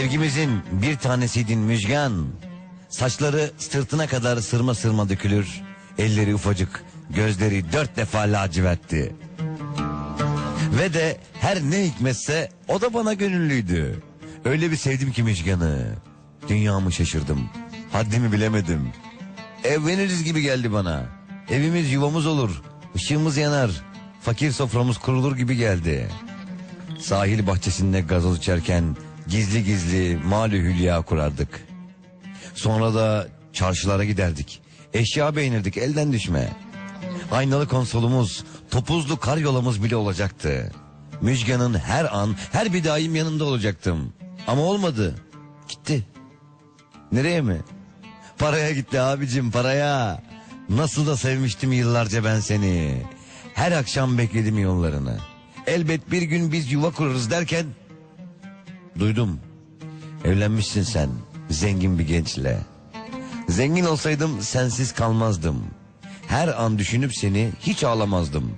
İkimizin bir tanesiydin Müjgan. Saçları sırtına kadar sırma sırma dökülür. Elleri ufacık, gözleri dört defa lacivertti. Ve de her ne hikmetse o da bana gönüllüydü. Öyle bir sevdim ki Müjgan'ı. Dünyamı şaşırdım. Haddimi bilemedim. Evleniriz gibi geldi bana. Evimiz yuvamız olur. ışığımız yanar. Fakir soframız kurulur gibi geldi. Sahil bahçesinde gazoz içerken gizli gizli malü hülya kurardık. Sonra da çarşılara giderdik. Eşya beğenirdik elden düşme. Aynalı konsolumuz, topuzlu karyolamız bile olacaktı. Müjgan'ın her an, her bir daim yanında olacaktım. Ama olmadı. Gitti. Nereye mi? Paraya gitti abicim paraya. Nasıl da sevmiştim yıllarca ben seni. Her akşam bekledim yollarını. Elbet bir gün biz yuva kurarız derken... Duydum. Evlenmişsin sen zengin bir gençle. Zengin olsaydım sensiz kalmazdım. Her an düşünüp seni hiç ağlamazdım.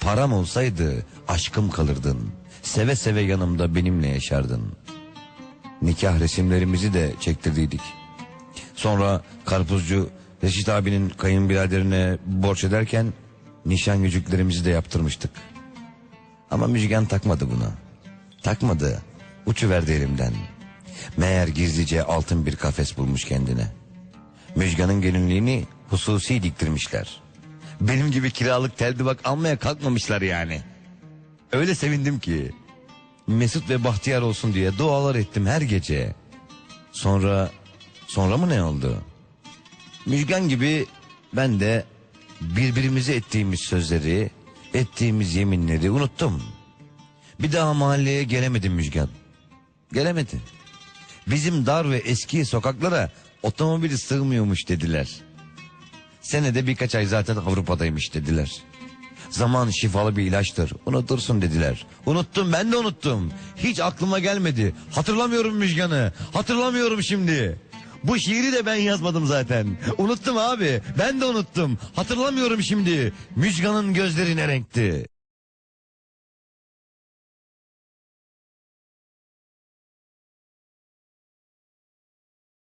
Param olsaydı aşkım kalırdın. Seve seve yanımda benimle yaşardın. Nikah resimlerimizi de çektirdiydik. Sonra karpuzcu Reşit abinin kayınbiraderine borç ederken nişan yüzüklerimizi de yaptırmıştık. Ama Müjgan takmadı buna. Takmadı. Uçuverdi elimden. Meğer gizlice altın bir kafes bulmuş kendine. Müjgan'ın gelinliğini hususi diktirmişler. Benim gibi kiralık tel duvak almaya kalkmamışlar yani. Öyle sevindim ki. Mesut ve bahtiyar olsun diye dualar ettim her gece. Sonra, sonra mı ne oldu? Müjgan gibi ben de birbirimize ettiğimiz sözleri, ettiğimiz yeminleri unuttum. Bir daha mahalleye gelemedim Müjgan. Gelemedi. Bizim dar ve eski sokaklara otomobili sığmıyormuş dediler. Senede birkaç ay zaten Avrupa'daymış dediler. Zaman şifalı bir ilaçtır. Unutursun dediler. Unuttum ben de unuttum. Hiç aklıma gelmedi. Hatırlamıyorum Müjgan'ı. Hatırlamıyorum şimdi. Bu şiiri de ben yazmadım zaten. Unuttum abi. Ben de unuttum. Hatırlamıyorum şimdi. Müjgan'ın gözleri ne renkti?